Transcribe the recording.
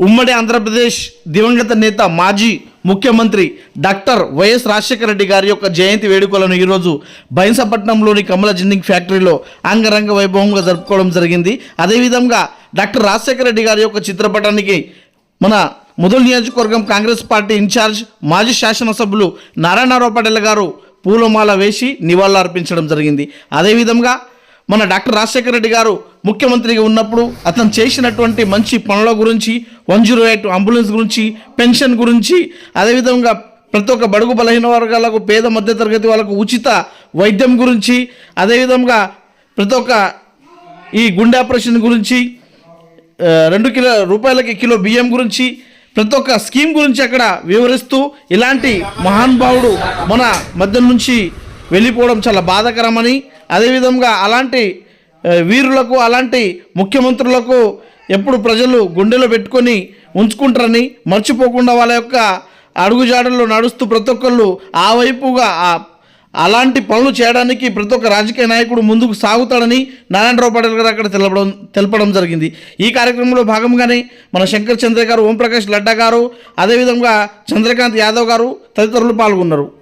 ఉమ్మడి ఆంధ్రప్రదేశ్ దివంగత నేత మాజీ ముఖ్యమంత్రి డాక్టర్ వైఎస్ రాజశేఖర రెడ్డి గారి యొక్క జయంతి వేడుకలను ఈరోజు బైన్సపట్నంలోని కమల జిన్నింగ్ ఫ్యాక్టరీలో అంగరంగ వైభవంగా జరుపుకోవడం జరిగింది. అదేవిధంగా డాక్టర్ రాజశేఖర రెడ్డి గారి యొక్క చిత్రపటానికి మన ముదల్ నియోజకవర్గం కాంగ్రెస్ పార్టీ ఇన్ఛార్జ్ మాజీ శాసనసభ్యులు నారాయణరావు పటేల్ గారు పూలమాల వేసి నివాళులర్పించడం జరిగింది. అదేవిధంగా మన డాక్టర్ రాజశేఖర రెడ్డి గారు ముఖ్యమంత్రిగా ఉన్నప్పుడు అతను చేసినటువంటి మంచి పనుల గురించి వన్ జీరో ఎయిట్ అంబులెన్స్ గురించి పెన్షన్ గురించి అదేవిధంగా ప్రతి ఒక్క బడుగు బలహీన వర్గాలకు పేద మధ్యతరగతి వాళ్ళకు ఉచిత వైద్యం గురించి అదేవిధంగా ప్రతి ఒక్క ఈ గుండె ఆపరేషన్ గురించి రెండు కిలో రూపాయలకి కిలో బియ్యం గురించి ప్రతి ఒక్క స్కీమ్ గురించి అక్కడ వివరిస్తూ ఇలాంటి మహానుభావుడు మన మధ్య నుంచి వెళ్ళిపోవడం చాలా బాధాకరమని అదేవిధంగా అలాంటి వీరులకు అలాంటి ముఖ్యమంత్రులకు ఎప్పుడు ప్రజలు గుండెలో పెట్టుకొని ఉంచుకుంటారని మర్చిపోకుండా వాళ్ళ యొక్క అడుగుజాడల్లో నడుస్తూ ప్రతి ఒక్కళ్ళు ఆ వైపుగా అలాంటి పనులు చేయడానికి ప్రతి ఒక్క రాజకీయ నాయకుడు ముందుకు సాగుతాడని నారాయణరావు పటేల్ గారు అక్కడ తెలపడం తెలపడం జరిగింది. ఈ కార్యక్రమంలో భాగంగానే మన శంకర్ చంద్ర గారు ఓంప్రకాష్ లడ్డా గారు అదేవిధంగా చంద్రకాంత్ యాదవ్ గారు తదితరులు పాల్గొన్నారు.